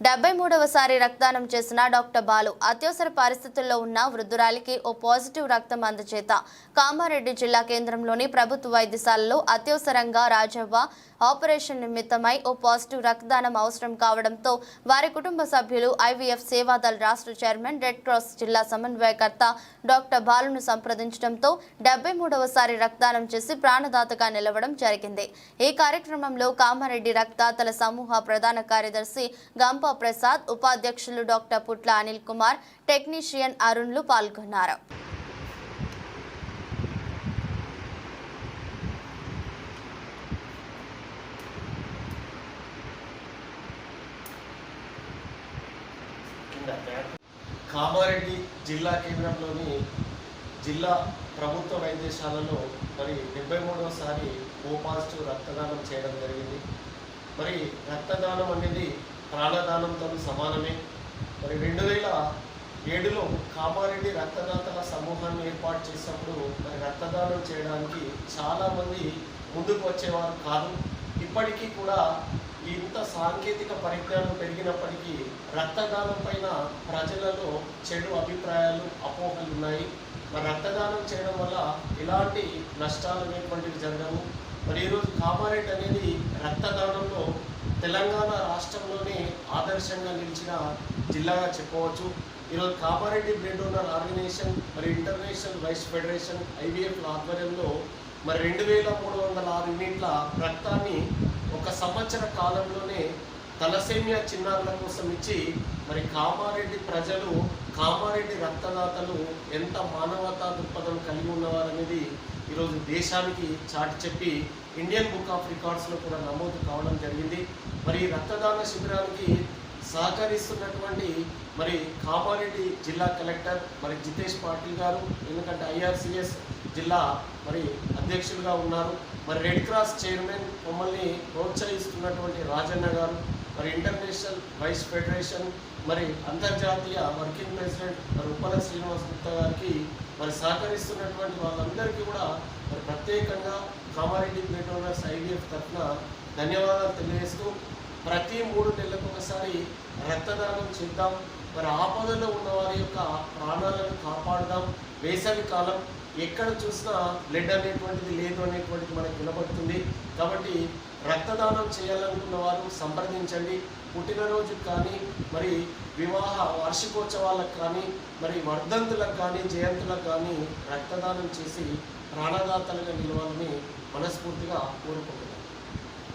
డెబ్బై మూడవసారి రక్తదానం చేసిన డాక్టర్ బాలు అత్యవసర పరిస్థితుల్లో ఉన్న వృద్ధురాలికి ఓ పాజిటివ్ రక్తం అందచేత కామారెడ్డి జిల్లా కేంద్రంలోని ప్రభుత్వ వైద్యశాలలో అత్యవసరంగా రాజవ్వ ఆపరేషన్ నిమిత్తమై ఓ పాజిటివ్ రక్తదానం అవసరం కావడంతో వారి కుటుంబ సభ్యులు ఐవీఎఫ్ సేవాదల్ రాష్ట్ర చైర్మన్ రెడ్ క్రాస్ జిల్లా సమన్వయకర్త డాక్టర్ బాలును సంప్రదించడంతో డెబ్బై మూడవసారి రక్తదానం చేసి ప్రాణదాతగా నిలవడం జరిగింది. ఈ కార్యక్రమంలో కామారెడ్డి రక్తదాతల సమూహ ప్రధాన కార్యదర్శి గంప ప్రసాద్ ఉపాధ్యక్షులు డాక్టర్ పుట్ల అనిల్ కుమార్ టెక్నీషియన్ అరుణ్లు పాల్గొన్నారు. కామారెడ్డి జిల్లా కేంద్రంలోని జిల్లా ప్రభుత్వ వైద్యశాలలో మరి డెబ్బై మూడవసారి ఓ పాజిటివ్ రక్తదానం చేయడం జరిగింది. మరి రక్తదానం అనేది ప్రాణదానంతో సమానమే. మరి రెండు వేల ఏడులో కామారెడ్డి రక్తదాతల సమూహాన్ని ఏర్పాటు చేసినప్పుడు మరి రక్తదానం చేయడానికి చాలామంది ముందుకు వచ్చేవారు కాదు. ఇప్పటికీ కూడా ఇంత సాంకేతిక పరిజ్ఞానం పెరిగినప్పటికీ రక్తదానం పైన ప్రజలలో చెడు అభిప్రాయాలు అపోహలు ఉన్నాయి. మరి రక్తదానం చేయడం వల్ల ఎలాంటి నష్టాలు అనేటువంటివి జరగవు. మరి ఈరోజు కామారెడ్డి అనేది రక్తదానంలో తెలంగాణ రాష్ట్రంలోనే ఆదర్శంగా నిలిచిన జిల్లాగా చెప్పవచ్చు. ఈరోజు కామారెడ్డి బ్రెడ్ ఓనర్ ఆర్గనైజేషన్ మరి ఇంటర్నేషనల్ రైస్ ఫెడరేషన్ ఐవీఎఫ్ ఆధ్వర్యంలో మరి రెండు వేల మూడు వందల ఆరు యూనిట్ల రక్తాన్ని ఒక సంవత్సర కాలంలోనే తలసేమియా చిన్నారుల కోసం ఇచ్చి మరి కామారెడ్డి ప్రజలు కామారెడ్డి రక్తదాతలు ఎంత మానవతా దృక్పథం కలిగి ఉన్నవారనేది ఈరోజు దేశానికి చాటి చెప్పి ఇండియన్ బుక్ ఆఫ్ రికార్డ్స్లో కూడా నమోదు కావడం జరిగింది. మరి రక్తదాన శిబిరానికి సహకరిస్తున్నటువంటి మరి కామారెడ్డి జిల్లా కలెక్టర్ మరి జితేష్ పాటిల్ గారు ఎందుకంటే ఐఆర్సిఎస్ జిల్లా మరి అధ్యక్షులుగా ఉన్నారు. మరి రెడ్ క్రాస్ చైర్మన్ మమ్మల్ని ప్రోత్సహిస్తున్నటువంటి రాజన్న గారు మరి ఇంటర్నేషనల్ వైస్ ఫెడరేషన్ మరి అంతర్జాతీయ వర్కింగ్ ప్రెసిడెంట్ మరి ఉప్పల శ్రీనివాస్ గుప్తా గారికి మరి సహకరిస్తున్నటువంటి వాళ్ళందరికీ కూడా మరి ప్రత్యేకంగా కామారెడ్డి బ్లడ్ ఓనర్స్ ఐవీఎఫ్ తరఫున ధన్యవాదాలు తెలియజేస్తూ ప్రతి మూడు నెలలకు ఒకసారి రక్తదానం చేద్దాం. మరి ఆపదలో ఉన్న వారి యొక్క ప్రాణాలను కాపాడదాం. వేసవి కాలం ఎక్కడ చూసినా బ్లడ్ అనేటువంటిది లేదు అనేటువంటిది మనకు వినబడుతుంది కాబట్టి రక్తదానం చేయాలనుకున్న వారు సంప్రదించండి. పుట్టినరోజుకు కానీ మరి వివాహ వార్షికోత్సవాలకు కానీ మరి వర్ధంతులకు కానీ జయంతులకు కానీ రక్తదానం చేసి ప్రాణదాతలుగా నిలవాలని మనస్ఫూర్తిగా కోరుకుంటున్నాను.